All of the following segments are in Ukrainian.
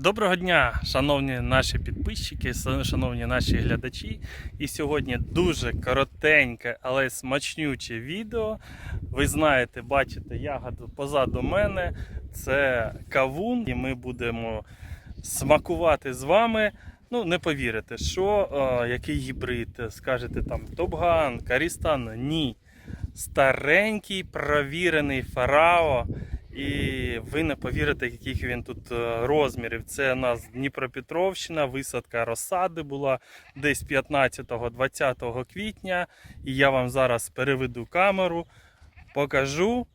Доброго дня, шановні наші підписчики, шановні наші глядачі. І сьогодні дуже коротеньке, але смачнюче відео. Ви знаєте, бачите ягоду позаду мене. Це кавун, і ми будемо смакувати з вами. Ну, не повірите, що е, який гібрид, скажете там Топган, Карістан. Ні. Старенький провірений фарао. Ви не повірите, яких він тут е, розмірів. Це у нас Дніпропетровщина, висадка розсади була десь 15-20 квітня. І я вам зараз переведу камеру, покажу.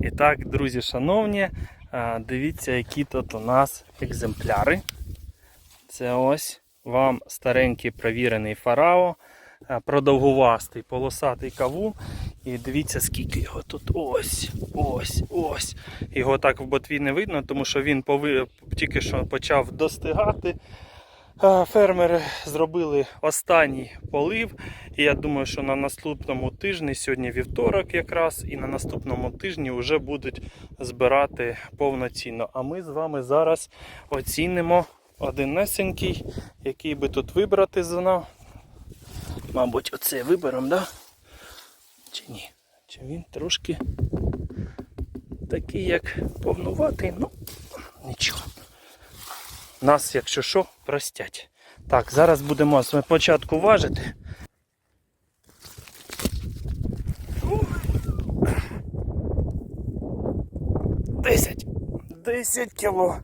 І так, друзі, шановні, е, дивіться, які тут у нас екземпляри. Це ось вам старенький провірений фарао, е, продовгувастий полосатий кавун. І дивіться, скільки його тут. Ось, ось, ось. Його так в ботві не видно, тому що він пови... тільки що почав достигати. Фермери зробили останній полив. І я думаю, що на наступному тижні, сьогодні вівторок якраз, і на наступному тижні вже будуть збирати повноцінно. А ми з вами зараз оцінимо одинесенький, який би тут вибрати знав. Мабуть, оце виберемо, так? Да? Чи ні? Чи він трошки такий, як повнуватий, ну нічого. Нас, якщо що, простять. Так, зараз будемо спочатку важити. Десять. Десять кіло.